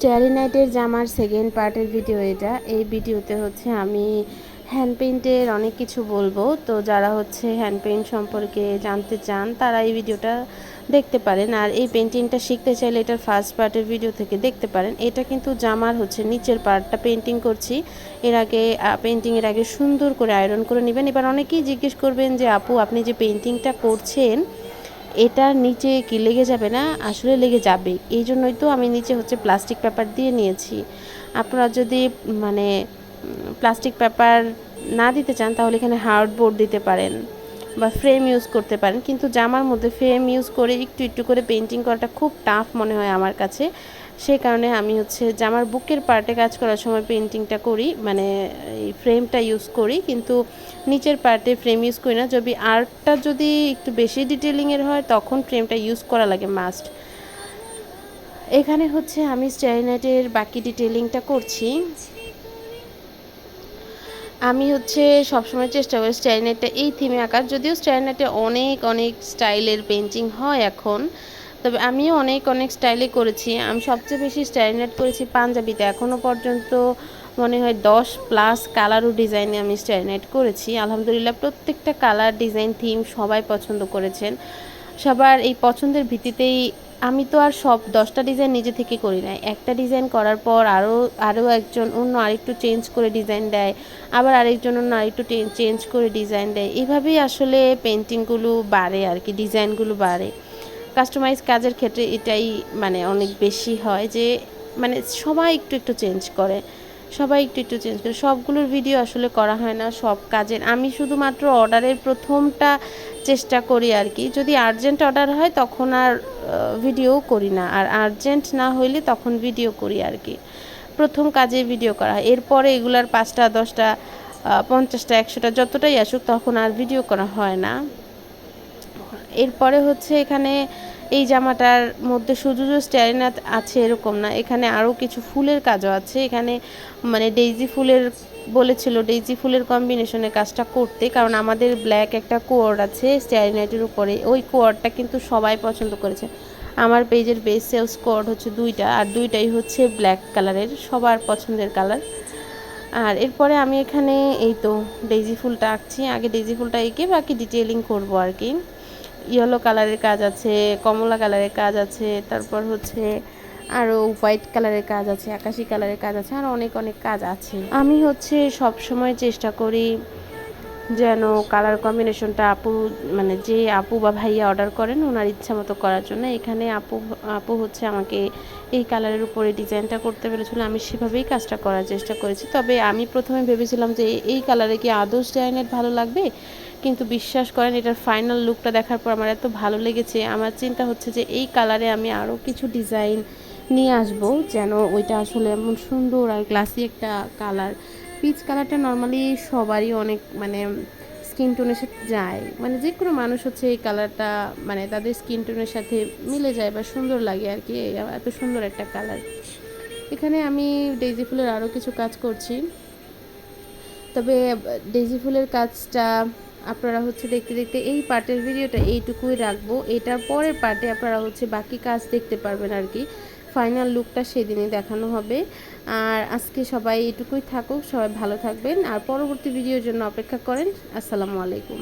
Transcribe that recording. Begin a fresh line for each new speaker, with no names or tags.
Starry নাইটের জামার second পার্টের video এটা। এই ভিডিওতে হচ্ছে আমি হ্যান্ড পেইন্টের অনেক কিছু বলব। তো যারা হচ্ছে হ্যান্ড পেইন্ট সম্পর্কে জানতে চান, তারা এই ভিডিওটা দেখতে পারেন। আর এই পেন্টিংটা শিখতে চাইলে এটার ফার্স্ট পার্টের ভিডিও থেকে দেখতে পারেন। এটা কিন্তু জামার হচ্ছে নিচের পার্টটা পেন্টিং করছি। এর আগে পেন্টিংয়ের আগে সুন্দর করে আয়রন করে নেবেন। এবার অনেকেই জিজ্ঞেস করবেন যে, আপু, আপনি যে পেন্টিংটা করছেন এটার নিচে কি লেগে যাবে না? আসলে লেগে যাবে এই জন্যই তো আমি নিচে হচ্ছে প্লাস্টিক পেপার দিয়ে নিয়েছি। আপনারা যদি মানে প্লাস্টিক পেপার না দিতে চান, তাহলে এখানে হার্ড বোর্ড দিতে পারেন বা ফ্রেম ইউজ করতে পারেন। কিন্তু জামার মধ্যে ফ্রেম ইউজ করে একটু একটু করে পেন্টিং করাটা খুব টাফ মনে হয় আমার কাছে। সেই কারণে আমি হচ্ছে জামার বুকের পার্টে কাজ করার সময় পেন্টিংটা করি মানে এই ফ্রেমটা ইউজ করি, কিন্তু নিচের পার্টে ফ্রেম ইউজ করি না। যদি আর্টটা যদি একটু বেশি ডিটেলিংয়ের হয়, তখন ফ্রেমটা ইউজ করা লাগে মাস্ট এখানে হচ্ছে আমি স্টাইনাইটের বাকি ডিটেলিংটা করছি। আমি হচ্ছে সবসময় চেষ্টা করি স্টাইনাইটটা এই থিমে আঁকার। যদিও স্টাইনাইটে অনেক অনেক স্টাইলের পেন্টিং হয় এখন তবে আমিও অনেক অনেক স্টাইলে করেছি। আমি সবচেয়ে বেশি স্টাইনাইট করেছি পাঞ্জাবিতে। এখনও পর্যন্ত মনে হয় দশ প্লাস কালার ও ডিজাইনে আমি স্টাইনাইট করেছি। আলহামদুলিল্লাহ প্রত্যেকটা কালার ডিজাইন থিম সবাই পছন্দ করেছেন। সবার এই পছন্দের ভিত্তিতেই আমি তো আর সব দশটা ডিজাইন নিজে থেকে করি না একটা ডিজাইন করার পর আরও আরও একজন অন্য আরেকটু চেঞ্জ করে ডিজাইন দেয়, আবার আরেকজন অন্য আরেকটু চেঞ্জ করে ডিজাইন দেয়। এভাবেই আসলে পেন্টিংগুলো বাড়ে আর কি ডিজাইনগুলো বাড়ে। কাস্টমাইজ কাজের ক্ষেত্রে এটাই মানে অনেক বেশি হয় যে মানে সবাই একটু একটু চেঞ্জ করে। সবাই একটু একটু চেঞ্জ করে। সবগুলোর ভিডিও আসলে করা হয় না সব কাজের। আমি শুধুমাত্র অর্ডারের প্রথমটা চেষ্টা করি আর কি যদি আর্জেন্ট অর্ডার হয় তখন আর ভিডিও করি না। আর আর্জেন্ট না হইলে তখন ভিডিও করি আর কি প্রথম কাজে ভিডিও করা হয়। এরপরে এগুলার পাঁচটা, দশটা পঞ্চাশটা, একশোটা যতটাই আসুক তখন আর ভিডিও করা হয় না। এরপরে হচ্ছে এখানে এই জামাটার মধ্যে শুধু যে স্ট্যারিনাথ আছে এরকম না, এখানে আরও কিছু ফুলের কাজও আছে। এখানে মানে ডেইজি ফুলের বলেছিল ডেইজি ফুলের কম্বিনেশনের কাজটা করতে, কারণ আমাদের ব্ল্যাক একটা কোয়ার্ড আছে স্ট্যারিনাইটের উপরে। ওই কোয়ার্ডটা কিন্তু সবাই পছন্দ করেছে। আমার পেজের বেস সেলস কোয়ার্ড হচ্ছে দুইটা, আর দুইটাই হচ্ছে ব্ল্যাক কালারের সবার পছন্দের কালার আর এরপরে আমি এখানে এই তো ডেইজি ফুলটা আঁকছি। আগে ডেইজি ফুলটা এঁকে বাকি ডিটেলিং করব আর কি। ইয়েলো কালারের কাজ আছে, কমলা কালারের কাজ আছে, তারপর হচ্ছে আরও হোয়াইট কালারের কাজ আছে, আকাশি কালারের কাজ আছে, আর অনেক অনেক কাজ আছে। আমি হচ্ছে সব সময় চেষ্টা করি যেন কালার কম্বিনেশনটা আপু মানে যে আপু বা ভাইয়া অর্ডার করেন, ওনার ইচ্ছা মতো করার জন্য। এখানে আপু আপু হচ্ছে আমাকে এই কালারের উপরে ডিজাইনটা করতে পেরেছিল। আমি সেভাবেই কাজটা করার চেষ্টা করেছি। তবে আমি প্রথমে ভেবেছিলাম যে এই কালারে কি আদর্শ ডিজাইনের ভালো লাগবে? কিন্তু বিশ্বাস করেন, এটার ফাইনাল লুকটা দেখার পর আমার এত ভালো লেগেছে। আমার চিন্তা হচ্ছে যে এই কালারে আমি আরও কিছু ডিজাইন নিয়ে আসব যেন ওইটা আসলে এমন সুন্দর আর গ্লাসি একটা কালার পিচ কালারটা নর্মালি সবারই অনেক মানে স্কিন টোনের সাথে যায়। মানে যে কোনো মানুষ হচ্ছে এই কালারটা মানে তাদের স্কিন টোনের সাথে মিলে যায় বা সুন্দর লাগে আর কি এত সুন্দর একটা কালার এখানে আমি ডেইজি ফুলের আরও কিছু কাজ করছি। তবে ডেইজি ফুলের কাজটা আপনারা হচ্ছে দেখতে দেখতে এই পার্টের ভিডিওটা এইটুকুই রাখব। এটার পরের পার্টে আপনারা হচ্ছে বাকি কাজ দেখতে পারবেন আর কি। ফাইনাল লুকটা সেদিনে দেখানো হবে। আর আজকে সবাই এইটুকুই থাকুক, সবাই ভালো থাকবেন। আর পরবর্তী ভিডিওর জন্য অপেক্ষা করেন। আসসালামু আলাইকুম।